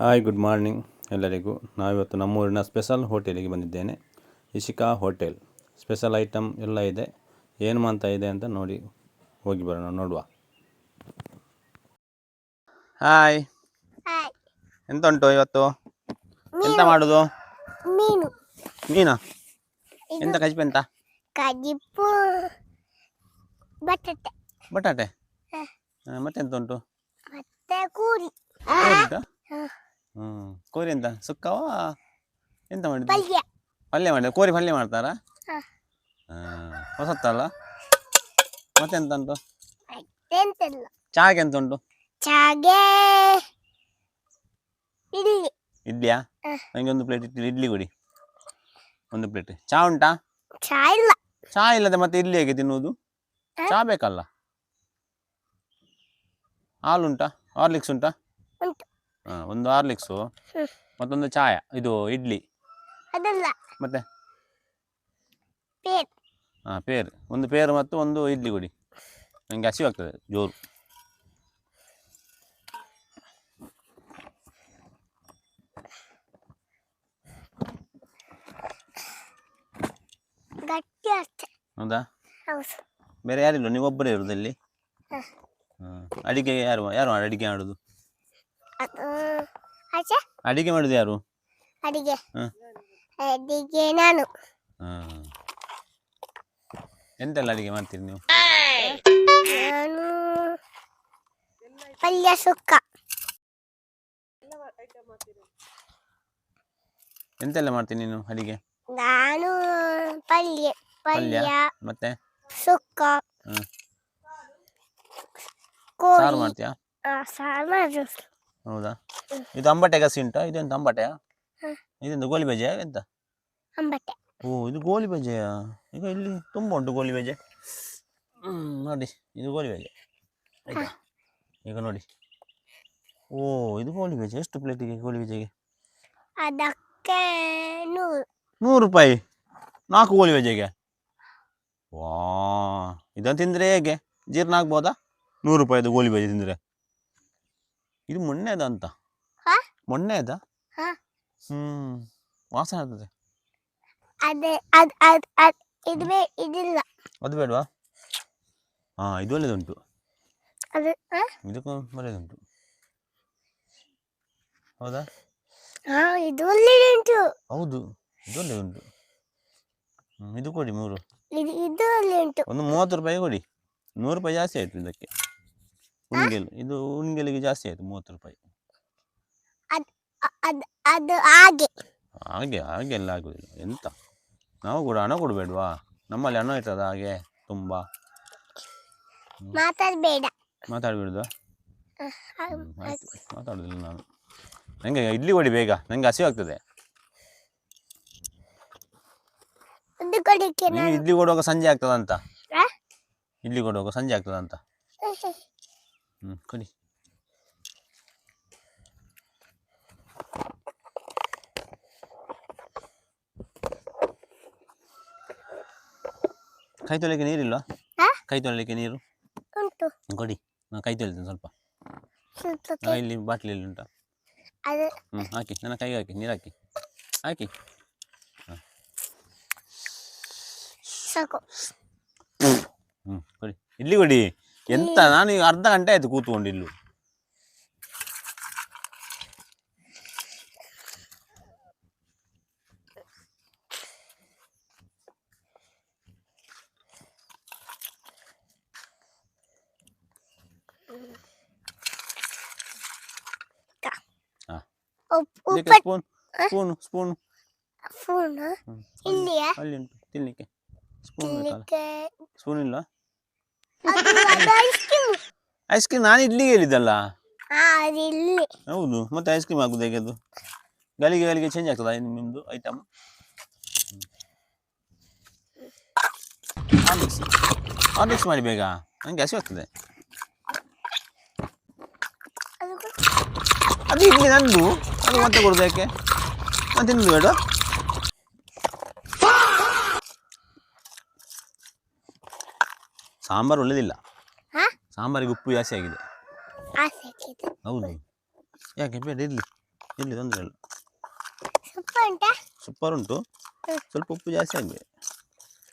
Hi good morning ಎಲ್ಲರಿಗೂ. ನಾವಿವತ್ತು ನಮ್ಮೂರಿನ ಸ್ಪೆಷಲ್ ಹೋಟೆಲಿಗೆ ಬಂದಿದ್ದೇನೆ. ಇಶಿಕಾ ಹೋಟೆಲ್. ಸ್ಪೆಷಲ್ ಐಟಮ್ ಎಲ್ಲ ಇದೆ. ಏನು ಅಂತ ಇದೆ ಅಂತ ನೋಡಿ ಹೋಗಿ ಬರೋಣ ನೋಡುವ. ಹಾಯ್ ಎಂತ ಉಂಟು ಇವತ್ತು? ಎಂತ ಮಾಡುದು? ಮೀನು. ಎಂತ ಕಜಿಪ್ ಎಂತ? ಕಜಿಪು ಬಟಾಟೆ. ಬಟಾಟೆ? ಮತ್ತೆಂತ ಉಂಟು? ಮತ್ತೆ ಕೂರಿ ಕೋರಿ ಉಂಟಾ ಹ. ಹ್ಞೂ ಕೋರಿ ಎಂತ? ಸುಕ್ಕವಾ? ಎಂತ ಮಾಡಿದ್ದು ಪಲ್ಯ. ಪಲ್ಯ ಮಾಡಿದ ಕೋರಿ ಪಲ್ಯ ಮಾಡ್ತಾರಾ? ಹ. ಹೊಸತ್ತಲ್ಲ? ಮತ್ತೆಂತ ಉಂಟು ಎಂತೆಲ್ಲ ಚಹಾಗೆ ಎಂತ ಉಂಟು ಚಾಗೆ ಇಲ್ಲಿ ಇಡ್ಲಿಯಾ? ನಂಗೆ ನನಗೆ ಒಂದು ಪ್ಲೇಟ್ ಇಡ್ಲಿ ಇಡ್ಲಿ ಕೊಡಿ. ಒಂದು ಪ್ಲೇಟ್. ಚಾ ಉಂಟಾ? ಚಾ ಇಲ್ಲ. ಚಹಾ ಇಲ್ಲದೆ ಮತ್ತೆ ಇಡ್ಲಿ ಹೇಗೆ ತಿನ್ನುವುದು? ಚಾ ಚಹಾ ಬೇಕಲ್ಲ? ಹಾಲು ಉಂಟಾ ಹಾರ್ಲಿಕ್ಸ್ ಉಂಟಾ? ಉಂಟು. ಹಾಂ ಒಂದು ಹಾರ್ಲಿಕ್ಸು ಮತ್ತೊಂದು ಚಾಯ ಇದು ಇಡ್ಲಿ. ಅದಲ್ಲ. ಮತ್ತೆ? ಪೇರ್. ಹಾಂ ಪೇರ್. ಒಂದು ಪೇರ್ ಮತ್ತು ಒಂದು ಇಡ್ಲಿ ಕೊಡಿ. ನನಗೆ ಹಸಿವಾಗ್ತದೆ ಜೋರು. ಗಟ್ಟಿ ಅಷ್ಟೆ. ಹೌದಾ? ಹೌದು. ಬೇರೆ ಯಾರಿಲ್ಲ ನೀವು ಒಬ್ಬರೇ ಇರೋದಲ್ಲಿ ಹ. ಹಾಂ. ಅಡಿಗೆ ಯಾರು ಯಾರು ಅಡಿಗೆ ಮಾಡೋದು ಅಡಿಗೆ ಮಾಡುದು ಯಾರು? ಅಡಿಗೆ. ಅಡಿಗೆ ನಾನು. ಎಂತೆಲ್ಲ ಅಡಿಗೆ ಮಾಡ್ತೀರಿ ನೀವು? ನಾನು ಪಲ್ಯ ಸುಕ್ಕ. ಎಂತೆಲ್ಲ ಮಾಡ್ತೀನಿ ನೀನು ಅಡಿಗೆ? ನಾನು ಪಲ್ಯ ಪಲ್ಯ ಮತ್ತೆ? ಸುಕ್ಕ. ಸಾರು ಮಾಡ್ತೀಯಾ? ಸಾರು ಮಾಡು. ಹೌದಾ? ಇದು ಅಂಬಟೆ ಕಸಿ ಉಂಟಾ? ಇದೆಂತ ಅಂಬಟೆಯಾ. ಇದೆಂತ ಗೋಲಿ ಬಜೆಯಾ ಎಂತ ಓ ಇದು ಗೋಲಿ ಬಜೆಯಾ? ಈಗ ಇಲ್ಲಿ ತುಂಬ ಉಂಟು ಗೋಲಿ ಬಜೆ. ಹ್ಮ್ ನೋಡಿ ಇದು ಗೋಲಿ ಬಜೆ. ಆಯ್ತಾ? ಈಗ ನೋಡಿ. ಓ ಇದು ಗೋಲಿ ಬಜೆ. ಎಷ್ಟು ಪ್ಲೇಟಿಗೆ ಗೋಲಿ ಬಜೆಗೆ? ಅದಕ್ಕೆ ನೂರು. ನೂರು ರೂಪಾಯಿ. ನಾಲ್ಕು ಗೋಲಿ ಬಜೆಗೆ? ವಾ ಇದನ್ನು ತಿಂದರೆ ಹೇಗೆ? ಜೀರ್ಣ ಆಗ್ಬೋದಾ? ನೂರು ರೂಪಾಯಿದು ಗೋಲಿ ಬಜೆ ತಿಂದರೆ. ಇದು ಮೊನ್ನೆದ ಅಂತ. ಮೊನ್ನೆ ಮೊನ್ನೆದ. ಹ್ಮ್. ವಾಸನೆ ಆಗ್ತದೆ. ಅದೇ ಅದ್ ಅದ್ ಅದ್ ಇದು ಬೇ ಇದಿಲ್ಲ. ಅದು ಬೇಡವಾ? ಹಾಂ ಇದು ಒಳ್ಳೆದುಂಟು. ಅದು ಆ? ಇದಕ್ಕೂ ಒಳ್ಳೆದುಂಟು. ಹೌದಾ? ಹಾ ಇದು ಒಳ್ಳೆ ಉಂಟು ಹೌದು ಇದು ಒಳ್ಳೆದುಂಟು. ಹ್ಮ್, ಇದು ಕೊಡಿ ಮೂರು. ಇದು ಇದು ಒಳ್ಳೆ ಉಂಟು ಒಂದು ಮೂವತ್ತು ರೂಪಾಯಿ ಕೊಡಿ. ನೂರು ರೂಪಾಯಿ ಜಾಸ್ತಿ ಆಯ್ತು ಇದಕ್ಕೆ. ಉಣ್ಗೆಲು ಇದು ಉಣ್ಗೆಲಿಗೆ ಜಾಸ್ತಿ ಆಯ್ತು ಮೂವತ್ತು ರೂಪಾಯಿ. ಅದ್ ಹಾಗೆ. ಹಾಗೆ ಹಾಗೆ ಎಲ್ಲ ಆಗುದಿಲ್ಲ. ಎಂತ? ನಾವು ಕೂಡ ಹಣ ಕೊಡಬೇಡ್ವಾ? ನಮ್ಮಲ್ಲಿ ಹಣ ಇರ್ತದ ಹಾಗೆ ತುಂಬಾ. ಮಾತಾಡಬೇಡ. ಮಾತಾಡ್ಬಿಡುದು? ಮಾತಾಡೋದಿಲ್ಲ ನಾನು. ನಂಗೆ ಇಡ್ಲಿ ಕೊಡಿ ಬೇಗ ನಂಗೆ ಹಸಿವಾಗ್ತದೆ ಆಗ್ತದೆ. ಇಡ್ಲಿ ಕೊಡುವಾಗ ಸಂಜೆ ಆಗ್ತದಂತ? ಇಡ್ಲಿ ಕೊಡುವಾಗ ಸಂಜೆ ಆಗ್ತದಂತ? ಹ್ಞೂ ಕೊಡಿ ಕೈ ತೊಳಿಲಿಕ್ಕೆ ನೀರಿಲ್ಲ? ಕೈ ತೊಳಿಲಿಕ್ಕೆ ನೀರು? ಉಂಟು. ಕೊಡಿ. ನಾನು ಕೈ ತೊಳಿತೇನೆ ಸ್ವಲ್ಪ. ಸ್ವಲ್ಪ ಆ, ಇಲ್ಲಿ ಬಾಟ್ಲಿಯಲ್ಲಿ ಉಂಟಾ. ಅದು ಹ್ಞೂ ಹಾಕಿ. ನನ್ನ ಕೈಗೆ ಹಾಕಿ. ನೀರು ಹಾಕಿ. ಹಾಕಿ. ಸಾಕು. ಹ್ಞೂ ಕೊಡಿ. ಇಲ್ಲಿ ಕೊಡಿ. ಎಂತ ನಾನು ಈಗ ಅರ್ಧ ಗಂಟೆ ಆಯ್ತು ಕೂತ್ಕೊಂಡು ಇಲ್ಲೂ ಹಾಂ ಉಪ್ಪು ಇದಕ್ಕೆ ಉಪ್ಪು spoon spoon spoon ice cream ನಾನು ಇಡ್ಲಿಗೆ ಹೇಳಿದ್ದಲ್ಲ? ಹೌದು ಮತ್ತೆ ಐಸ್ ಕ್ರೀಮ್ ಆಗುದು ಹೇಗೆ ಅದು? ಗಳಿಗೆ ಗಳಿಗೆ ಚೇಂಜ್ ಆಗ್ತದ ನಿಮ್ಮದು ಐಟಮ್ ಆಮಿಕ್ಸ್ ಹಾರ್ಲಿಕ್ಸ್ ಮಾಡಿ ಬೇಗ. ನಂಗೆ ಹಸಿ ಆಗ್ತದೆ. ಅದು ಇಡ್ಲಿ ನಂದು. ಅದು ಮತ್ತೆ ಕೊಡೋದು ಯಾಕೆ? ನಾನು ತಿನ್ನೋದು ಬೇಡ. ಸಾಂಬಾರು ಒಳ್ಳೇದಿಲ್ಲ. ಹಾ? ಸಾಂಬಾರಿಗೆ ಉಪ್ಪು ಜಾಸ್ತಿ ಆಗಿದೆ. ಆಸೆ ಆಗಿದೆ? ಹೌದು. ಯಾಕೆ ಬೇಡ ಇರಲಿ. ಇರಲಿ ತೊಂದರೆ ಇಲ್ಲ. ಉಂಟಾ? ಸೂಪರ್ ಉಂಟು. ಹ್ಮ್. ಸ್ವಲ್ಪ ಉಪ್ಪು ಜಾಸ್ತಿ ಆಗಬೇಕು.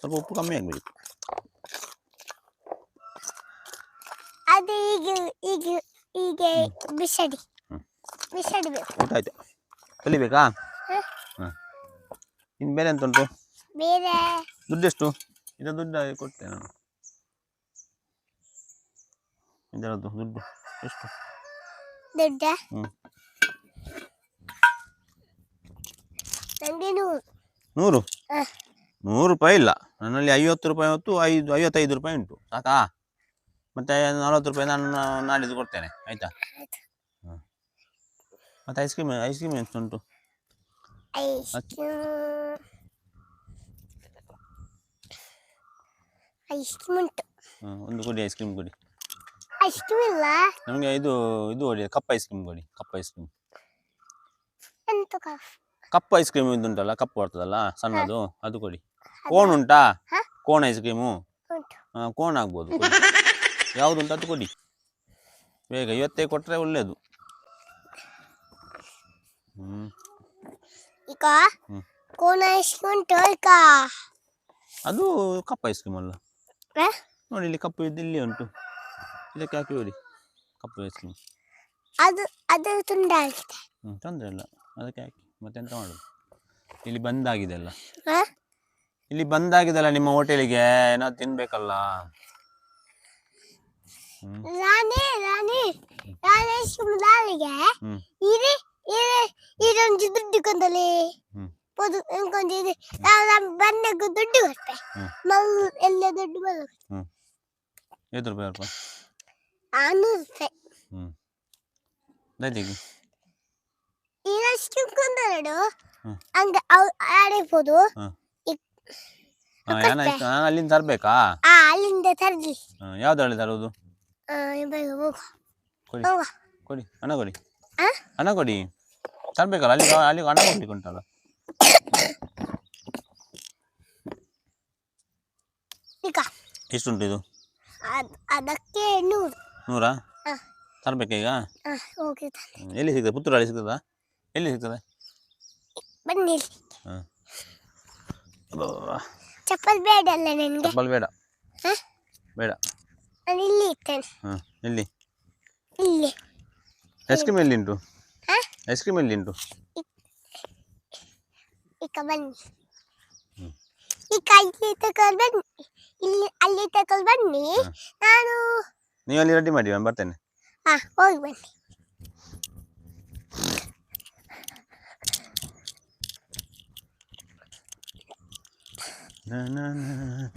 ಸ್ವಲ್ಪ ಉಪ್ಪು ಕಮ್ಮಿ ಆಗಬೇಕು. ಅದು ಈಗ ಈಗ ಈಗ ಬಿಸಡಿ. ಹ್ಮ್. ಬಿಸಡಿಬೇಕು. ಊಟ ಆಯ್ತು. ಕಲಿಬೇಕಾ? ಹ್ಮ್. ಹಾಂ. ಇನ್ನು ಬೇರೆ ಎಂತ ಉಂಟು? ಬೇರೆ. ದುಡ್ಡೆಷ್ಟು ಇದು ದುಡ್ಡು ಕೊಡ್ತೇನೆ ನಾನು. ಇದರದ್ದು ದುಡ್ಡು ಎಷ್ಟು ದೊಡ್ಡ ನೂರು ನೂರು ರೂಪಾಯಿ ಇಲ್ಲ ನನ್ನಲ್ಲಿ ಐವತ್ತು ರೂಪಾಯಿ ಹೊತ್ತು ಐದು ಐವತ್ತೈದು ರೂಪಾಯಿ ಉಂಟು ಸಾಕಾ ಮತ್ತೆ ನಲ್ವತ್ತು ರೂಪಾಯಿ ನಾನು ನಾಡಿದ್ದು ಕೊಡ್ತೇನೆ ಆಯ್ತಾ ಮತ್ತೆ ಐಸ್ ಕ್ರೀಮ್ ಐಸ್ ಕ್ರೀಮ್ ಎಷ್ಟು ಉಂಟು ಐಸ್ ಕ್ರೀಮ್ ಉಂಟು ಒಂದು ಕೊಡಿ ಐಸ್ ಕ್ರೀಮ್ ಕೊಡಿ ಕ್ರೀಮ್ ಇಲ್ಲ? ನಮಗೆ ಇದು ಇದು ಒಳ್ಳೆಯ ಕಪ್ ಐಸ್ ಕ್ರೀಮ್ ಕೊಡಿ ಕಪ್ ಐಸ್ ಕ್ರೀಮ್ ಎಂತ ಕಾಫ್ ಕಪ್ ಐಸ್ ಕ್ರೀಮ್ ಇದುಂಟಲ್ಲ ಕಪ್ ಬರ್ತದಲ್ಲ ಸಣ್ಣದು ಅದು ಕೊಡಿ. ಕೋನ್ ಉಂಟಾ? ಹ? ಕೋನ್ ಐಸ್ ಕ್ರೀಮು ಉಂಟು. ಕೋನ್ ಆಗ್ಬೋದು ಕೊಡಿ. ಯಾವ್ದು ಉಂಟು ಅದು ಕೊಡಿ. ಬೇಗ ಇವತ್ತೇ ಕೊಟ್ಟರೆ ಒಳ್ಳೆಯದು ಹ್ಞೂ ಈಗ ಹ್ಮ್. ಕೋನ್ ಅದು ಕಪ್ ಐಸ್ ಕ್ರೀಮ್ ಅಲ್ಲ? ನೋಡಿ ಇಲ್ಲಿ ಕಪ್ಪು ಇದು ಇಲ್ಲಿ ಉಂಟು. ಇದಕ್ಕೆ ಹಾಕಿ ನೋಡಿ ಕಪ್ಪು ಅದು ಅದು ತುಂಡ ಆಗಿದೆ ಹ್ಞೂ ತೊಂದರೆ ಇಲ್ಲ. ಅದಕ್ಕೆ ಹಾಕಿ. ಮತ್ತೆಂತ ಮಾಡೋದು? ಇಲ್ಲಿ ಬಂದಾಗಿದೆ ಅಲ್ಲ? ಇಲ್ಲಿ ಬಂದಾಗಿದೆಲ್ಲ ನಿಮ್ಮ ಹೋಟೆಲಿಗೆ? ಏನೋ ತಿನ್ಬೇಕಲ್ಲ? ರಾಣಿ ರಾಣಿ ರಾಣಿ ಹ್ಮ್. ಇದು ಇದು ಇದೊಂದು ದುಡ್ಡು ಕೊಂದಲಿ ಹ್ಮ್. ಪೊದು ಇದು ನಾನು ಬಂದಾಗ ದುಡ್ಡು ಕೊಟ್ಟೆ ಹ್ಮ್. ಮಲ್ ಎಲ್ಲ ದುಡ್ಡು ಬಂದು ಹ್ಮ್. ಐವತ್ತು ಈ ಐಸ್ ಕ್ರೀಮ್ ಕೊಂದರಡು ಹ್ಮ್. ಹಂಗ ಅವ್ ಆಡಿರ್ಬೋದು ಹಾಂ ಇಕ್- ಹಾಂ ನಾನು ನಾನು ಅಲ್ಲಿಂದ ತರಬೇಕಾ ಆ ಅಲ್ಲಿಂದ ತರಲಿ ಯಾವ್ದು ಹಳ್ಳಿ ತರೋದು ಕೊಡಿ ಕೊಡಿ ಹಣ ಕೊಡಿ ಆ? ಹಣ ಕೊಡಿ ತರಬೇಕಲ್ಲ ಅಲ್ಲಿ ಅಲ್ಲಿ ಹಣ ಕೊಡ್ಲಿಕ್ಕೆ ಉಂಟಲ್ಲ ಎಷ್ಟುಂಟು ಇದು ಅದ್ ಅದಕ್ಕೆ ನೂರು ನೂರಾ? ತರಬೇಕೀಗ ಹ್ಮ್. ಎಲ್ಲಿ ಸಿಗ್ತದೆ? ಪುತ್ತೂರಲ್ಲಿ ಸಿಗ್ತದಾ? ಎಲ್ಲಿ ಸಿಗ್ತದೆ? ಬನ್ನಿ ಹಾಂ. ಚಪ್ಪಲ್ ಬೇಡ ಅಲ್ಲ ನನಗೆ? ಚಪ್ಪಲ್ ಬೇಡ? ಬೇಡ. ನಾನು ಇಲ್ಲಿ ಇರ್ತೇನೆ. ಹಾಂ ಎಲ್ಲಿ? ಇಲ್ಲಿ. ಐಸ್ ಕ್ರೀಮ್ ಎಲ್ಲಿ ಉಂಟು? ಐಸ್ ಕ್ರೀಮ್ ಎಲ್ಲಿ ಉಂಟು? ಈಗ ಬನ್ನಿ. ಈಗ ಇಲ್ಲಿ ತಗೊಂಡು ಬನ್ನಿ. ಇಲ್ಲಿ ಅಲ್ಲಿ ತಗೊಂಡು ಬನ್ನಿ. ನಾನು ನೀವು ಅಲ್ಲಿ ರೆಡಿ ಮಾಡಿ ನಾನು ಬರ್ತೇನೆ ಹಾ ಹೋಗಿ ಬನ್ನಿ Na, na, na, na.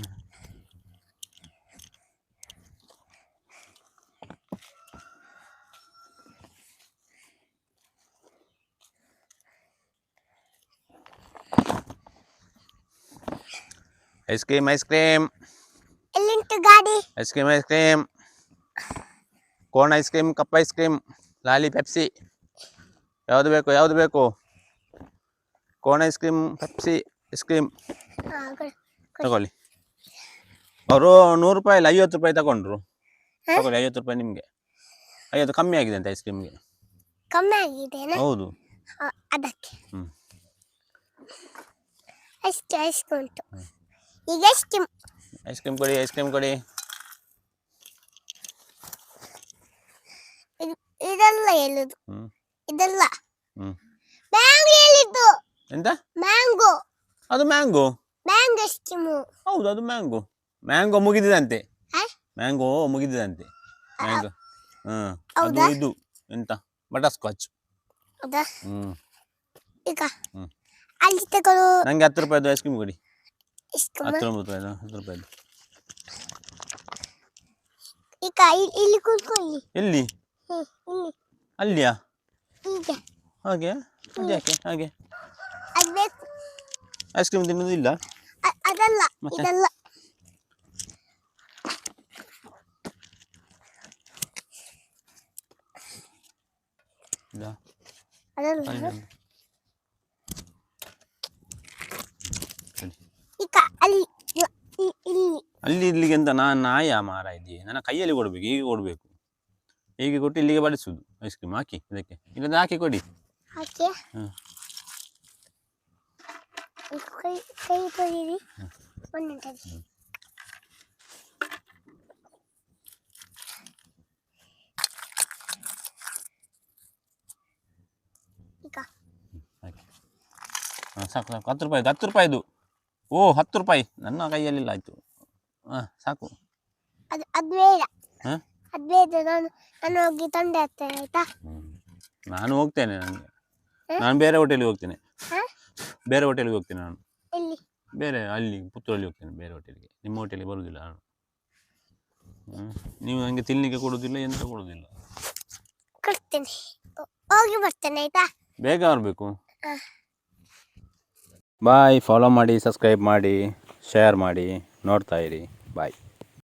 Ice cream ice cream ಎಲ್ಲಿಂಟು ಗಾಡಿ ice cream ice cream cone ice cream cup ice cream lolly Pepsi. ಯಾವುದು ಬೇಕು ಯಾವುದು ಬೇಕು? Cone ice cream Pepsi ice cream. ತಗೊಳ್ಳಿ. ಅವರು ನೂರು ರೂಪಾಯಿ ಇಲ್ಲ ಐವತ್ತು ರೂಪಾಯಿ ತಗೊಂಡ್ರು? ತಗೊಳ್ಳಿ ಐವತ್ತು ರೂಪಾಯಿ ನಿಮಗೆ. ಐವತ್ತು ಕಮ್ಮಿ ಆಗಿದೆ ಅಂತ ಐಸ್ ಕ್ರೀಮ್ಗೆ. ಕಮ್ಮಿ ಆಗಿದೆ ಹೌದು. ಅದಕ್ಕೆ. ಹ್ಞೂ ಅಷ್ಟು ಈಗ ಐಸ್ ಕ್ರೀಮ್ ಕೊಡಿ ಐಸ್ ಕ್ರೀಮ್ ಕೊಡಿ ಇದು- ಇದೆಲ್ಲ ಹೇಳುದು ಹ್ಞೂ ಇದೆಲ್ಲ? ಹ್ಮ್. ಮ್ಯಾಂಗೋ ಹೇಳಿದ್ದು ಎಂತ? ಮ್ಯಾಂಗೋ ಅದು ಮ್ಯಾಂಗೋ ಮ್ಯಾಂಗೋ ಸ್ಟಿಮು ಹೌದು ಅದು ಮ್ಯಾಂಗೋ ಮ್ಯಾಂಗೋ ಮುಗಿದಿದಂತೆ. ಹ? ಮ್ಯಾಂಗೋ ಮುಗಿದಿದಂತೆ. ಮ್ಯಾಂಗೋ ಹ್ಮ್. ಅದು ಹೌದಾ? ಇದು. ಎಂತ? Butterscotch. ಹೌದಾ? ಹ್ಮ್. ಈಗ? ಹ್ಞೂ ಅಲ್ಲಿ ತಗೊಳ್ಳು ನನಗೆ ಹತ್ತು ರೂಪಾಯಿದು ಐಸ್ ಕ್ರೀಮ್ ಕೊಡಿ. ಇಸ್ಕೊ ಹತ್ತು ರೂಪಾಯಿದು ಹತ್ತು ರೂಪಾಯಿದು. ಈಗ ಇಲ್- ಇಲ್ಲಿ ಕೂತ್ಕೊಳ್ಳಿ ಎಲ್ಲಿ? ಹ್ಮ್, ಅಲ್ಲಿಯಾ? ಹಾಗೆ. ಅದ್ಯಾಕೆ ಹಾಗೆ? ಐಸ್ ಕ್ರೀಮ್ ತಿನ್ನೋದು ಇಲ್ಲ? ಅದಲ್ಲ? ಇದಲ್ಲ. ಅಲ್ಲಿ ಇಲ್ಲಿಗೆ ಅಂತ ನಾನು ನಾಯ ಮಾರ ಇದ್ದೀವಿ ನನ್ನ ಕೈಯಲ್ಲಿ ಕೊಡ್ಬೇಕು ಈಗ ಕೊಡಬೇಕು. ಹೀಗೆ ಕೊಟ್ಟು ಇಲ್ಲಿಗೆ ಬಡಿಸುದು ಐಸ್ ಕ್ರೀಮ್ ಹಾಕಿ ಇದಕ್ಕೆ. ಇಲ್ಲದ ಹಾಕಿ ಕೊಡಿ. ಹಾಕಿ. ಹ್ಮ್. ಕೈ ಕೈ ತೊಳೀರಿ. ಒಂದು ನಿಮಿಷ ಈಗ. ಹಾಕಿ. ಹಾಂ ಸಾಕು ಸಾಕು. ಹತ್ತು ರೂಪಾಯಿದು ಹತ್ತು ರೂಪಾಯಿದು ಓ ಹತ್ತು ರೂಪಾಯಿ. ನನ್ನ ಕೈಯಲ್ಲಿಲ್ಲ ಆಯಿತು. ಹಾಂ ಸಾಕು. ಅದು ಅದು ಬೇಡ. ಹಾಂ? ಬೇಡ ನಾನು ನಾನು ಹೋಗಿ ತಂದೆ ಹತ್ತೇನೆ ಆಯ್ತಾ? ನಾನು ಹೋಗ್ತೇನೆ ನನಗೆ ನಾನು ಬೇರೆ ಹೋಟೆಲಿಗೆ ಹೋಗ್ತೇನೆ. ಹಾಂ? ಬೇರೆ ಹೋಟೆಲಿಗೆ ಹೋಗ್ತೇನೆ ನಾನು. ಎಲ್ಲಿ? ಬೇರೆ ಅಲ್ಲಿ ಪುತ್ತೂರಲ್ಲಿ ಹೋಗ್ತೇನೆ ಬೇರೆ ಹೋಟೆಲ್ಗೆ ನಿಮ್ಮ ಹೋಟೆಲ್ಗೆ ಬರುವುದಿಲ್ಲ ನಾನು. ಹ್ಮ್. ನೀವು ನನಗೆ ತಿನ್ನಲಿಕ್ಕೆ ಕೊಡೋದಿಲ್ಲ ಎಂತ ಕೊಡೋದಿಲ್ಲ. ಕೊಡ್ತೇನೆ. ಹೋ- ಹೋಗಿ ಬರ್ತೇನೆ ಆಯ್ತಾ? ಬೇಗ ಬರಬೇಕು. ಹಾಂ. ಬಾಯ್ ಫಾಲೋ ಮಾಡಿ ಸಬ್ಸ್ಕ್ರೈಬ್ ಮಾಡಿ ಶೇರ್ ಮಾಡಿ. ನೋಡ್ತಾ ಇರಿ. ಬಾಯ್